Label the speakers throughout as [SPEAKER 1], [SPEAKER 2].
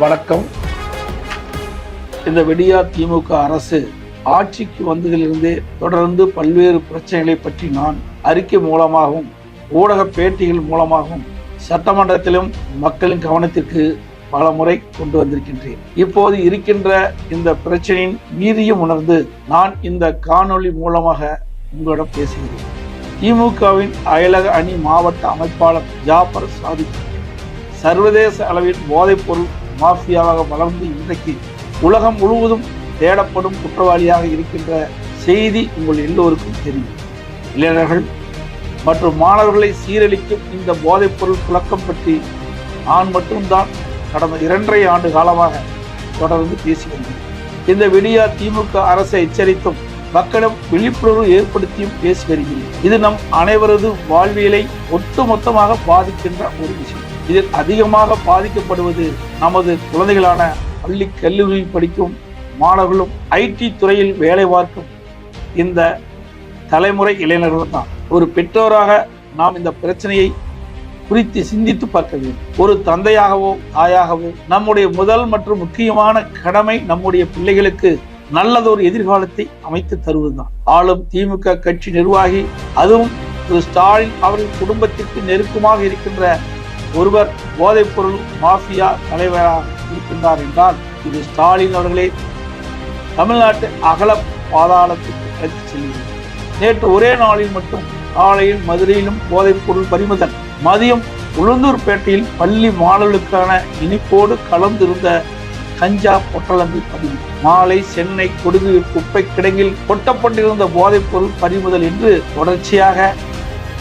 [SPEAKER 1] வணக்கம். இந்த விடியா திமுக அரசு ஆட்சிக்கு வந்ததிலிருந்தே தொடர்ந்து பல்வேறு பிரச்சனைகளை பற்றி நான் அறிக்கை மூலமாகவும் ஊடக பேட்டிகள் மூலமாகவும் சட்டமன்றத்திலும் மக்களின் கவனத்திற்கு பல முறை கொண்டு வந்திருக்கின்றேன். இப்போது இருக்கின்ற இந்த பிரச்சனையின் மீதியும் உணர்ந்து நான் இந்த காணொளி மூலமாக உங்களிடம் பேசுகிறேன். திமுகவின் அயலக அணி மாவட்ட அமைப்பாளர் ஜாபர் சாதிக் சர்வதேச அளவில் போதைப்பொருள் மாஃபியாவாக வளர்ந்து இன்றைக்கு உலகம் முழுவதும் தேடப்படும் குற்றவாளியாக இருக்கின்ற செய்தி உங்கள் எல்லோருக்கும் தெரியும். இளைஞர்கள் மற்றும் மாணவர்களை சீரழிக்கும் இந்த போதைப்பொருள் புழக்கம் பற்றி நான் மட்டும்தான் கடந்த இரண்டரை ஆண்டு காலமாக தொடர்ந்து பேசி வந்தேன் இந்த விடியா திமுக அரசை எச்சரித்தும் மக்களிடம் விழிப்புணர்வு ஏற்படுத்தியும் பேசி வருகிறேன். இது நம் அனைவரது வாழ்வியலை ஒட்டுமொத்தமாக பாதிக்கின்ற ஒரு விஷயம். இதில் அதிகமாக பாதிக்கப்படுவது நமது குழந்தைகளான பள்ளி கல்லூரியில் படிக்கும் மாணவர்களும் ஐடி துறையில் வேலை பார்க்கும் இந்த தலைமுறை இளைஞர்கள் தான். ஒரு பெற்றோராக நாம் இந்த பிரச்சனையை குறித்து சிந்தித்து பார்க்க வேண்டும். ஒரு தந்தையாகவோ தாயாகவோ நம்முடைய முதல் மற்றும் முக்கியமான கடமை நம்முடைய பிள்ளைகளுக்கு நல்லதொரு எதிர்காலத்தை அமைத்து தருவதுதான் ஆளும் திமுக கட்சி நிர்வாகி அதுவும் திரு ஸ்டாலின் அவர்கள் குடும்பத்திற்கு நெருக்கமாக இருக்கின்ற ஒருவர் போதைப்பொருள் மாஃபியா தலைவராக இருக்கின்றார் என்றால் இது ஸ்டாலின் அவர்களே தமிழ்நாட்டு அகல பாதாளத்துக்கு அழைத்து செல்கிறது. நேற்று ஒரே நாளில் மட்டும் காலையில் மதுரையிலும் போதைப்பொருள் பறிமுதல் மதியம் உளுந்தூர்பேட்டையில் பள்ளி மாணவர்களுக்கான இனிப்போடு கலந்திருந்த கஞ்சா பொட்டலங்கள் பதிவு. மாலை சென்னை கொடுகு குப்பை கிடங்கில் கொட்டப்பட்டிருந்த போதைப்பொருள் பறிமுதல் என்று தொடர்ச்சியாக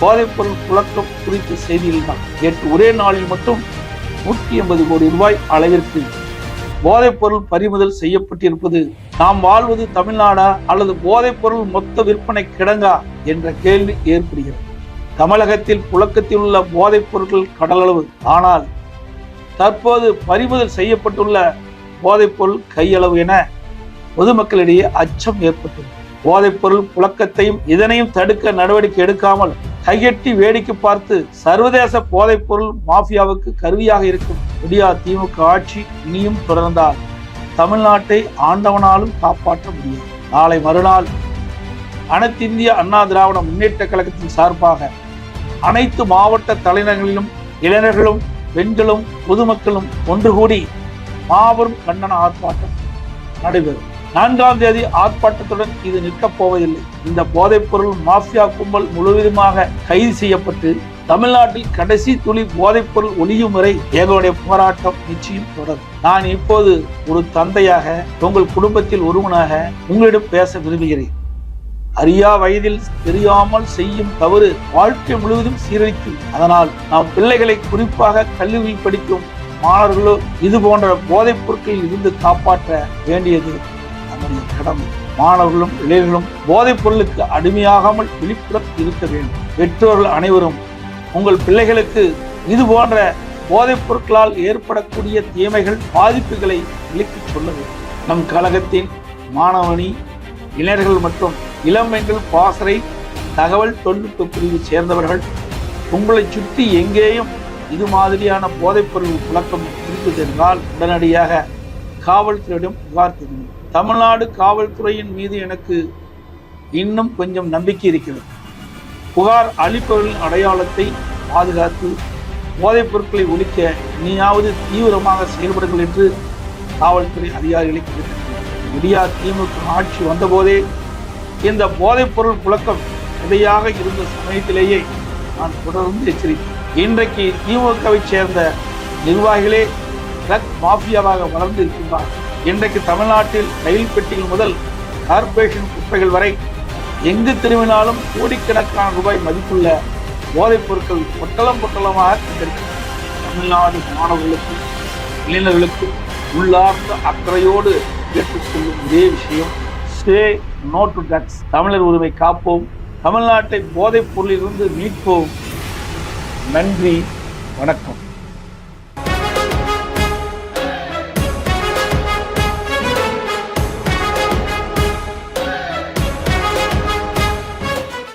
[SPEAKER 1] போதைப்பொருள் புழக்கம் குறித்த செய்தியில் தான் நேற்று ஒரே நாளில் மட்டும் நூற்றி எண்பது கோடி ரூபாய் அளவிற்கு போதைப்பொருள் பறிமுதல் செய்யப்பட்டிருப்பது நாம் வாழ்வது தமிழ்நாடா அல்லது போதைப்பொருள் மொத்த விற்பனை கிடங்கா என்ற கேள்வி ஏற்படுகிறது. தமிழகத்தில் புழக்கத்தில் உள்ள போதைப் பொருட்கள் கடலளவு. ஆனால் தற்போது பறிமுதல் செய்யப்பட்டுள்ள போதைப்பொருள் கையளவு என பொதுமக்களிடையே அச்சம் ஏற்பட்டுள்ளது. போதைப்பொருள் புழக்கத்தையும் இதனையும் தடுக்க நடவடிக்கை எடுக்காமல் கையெட்டி வேடிக்கை பார்த்து சர்வதேச போதைப்பொருள் மாஃபியாவுக்கு கருவியாக இருக்கும் விடியா திமுக ஆட்சி இனியும் தொடர்ந்தால் தமிழ்நாட்டை ஆண்டவனாலும் காப்பாற்ற முடியும். நாளை மறுநாள் அனைத்திந்திய அண்ணா திராவிட முன்னேற்ற கழகத்தின் சார்பாக அனைத்து மாவட்ட தலைநகரிலும் இளைஞர்களும் பெண்களும் பொதுமக்களும் ஒன்று கூடி மாபெரும் கண்டன ஆர்ப்பாட்டம் நடைபெறும். நான்காம் தேதி ஆர்ப்பாட்டத்துடன் இது நிற்கப் போவதில்லை. இந்த போதைப்பொருள் மாஃபியா கும்பல் முழுவதுமாக கைது செய்யப்பட்டு தமிழ்நாட்டில் கடைசி துளி போதைப்பொருள் ஒளியும் வரை எங்களுடைய போராட்டம் நிச்சயம் தொடரும். நான் இப்போது ஒரு தந்தையாக உங்கள் குடும்பத்தில் ஒருவனாக உங்களிடம் பேச விரும்புகிறேன். அறியா வயதில் தெரியாமல் செய்யும் தவறு வாழ்க்கை முழுவதும் சீரழிக்கும். அதனால் நாம் பிள்ளைகளை குறிப்பாக கல்லூரியில் படிக்கும் மாணவர்களோ இது போன்ற போதைப் பொருட்களில் இருந்து காப்பாற்ற வேண்டியது நம்முடைய மாணவர்களும் இளைஞர்களும் போதைப் பொருளுக்கு அடிமையாகாமல் விழிப்புடன் இருக்க வேண்டும். பெற்றோர்கள் அனைவரும் உங்கள் பிள்ளைகளுக்கு இது போன்ற போதைப் பொருட்களால் ஏற்படக்கூடிய தீமைகள் பாதிப்புகளை விளக்கிச் சொல்ல வேண்டும். நம் கழகத்தின் மாணவனி இளைஞர்கள் மற்றும் இளம்பெண்கள் பாசறை தகவல் தொழில்நுட்ப பிரிவு சேர்ந்தவர்கள் உங்களை சுற்றி எங்கேயும் இது மாதிரியான போதைப்பொருள் புழக்கம் இருக்குது என்றால் உடனடியாக காவல்துறையிடம் புகார் தெரிவிக்கும் தமிழ்நாடு காவல்துறையின் மீது எனக்கு இன்னும் கொஞ்சம் நம்பிக்கை இருக்கிறது. புகார் அளிப்பவர்களின் அடையாளத்தை பாதுகாத்து போதைப் பொருட்களை ஒழிக்க நீயாவது தீவிரமாக செயல்படுங்கள் என்று காவல்துறை அதிகாரிகளை கேட்டுக்கொண்டார் விடியா திமுக ஆட்சி வந்தபோதே இந்த போதைப் பொருள் புழக்கம் விதையாக இருந்த சமயத்திலேயே நான் தொடர்ந்து எச்சரித்தேன். இன்றைக்கு திமுகவை சேர்ந்த நிர்வாகிகளே ட்ரக் மாஃபியாவாக வளர்ந்து இருக்கின்றார் இன்றைக்கு தமிழ்நாட்டில் ரயில் பெட்டிகள் முதல் கார்பரேஷன் குப்பைகள் வரை எங்கு திரும்பினாலும் கோடிக்கணக்கான ரூபாய் மதிப்புள்ள போதைப் பொருட்கள் பொட்டலம் பொட்டலமாக தமிழ்நாடு மாணவர்களுக்கு இளைஞர்களுக்கு உள்ளார்ந்த அக்கறையோடு கேட்டுக்கொள்ளும் இதே விஷயம். சே நோ டு ட்ரக்ஸ் தமிழர் உரிமை காப்போம். தமிழ்நாட்டை போதைப் பொருளிலிருந்து மீட்போம். நன்றி வணக்கம்.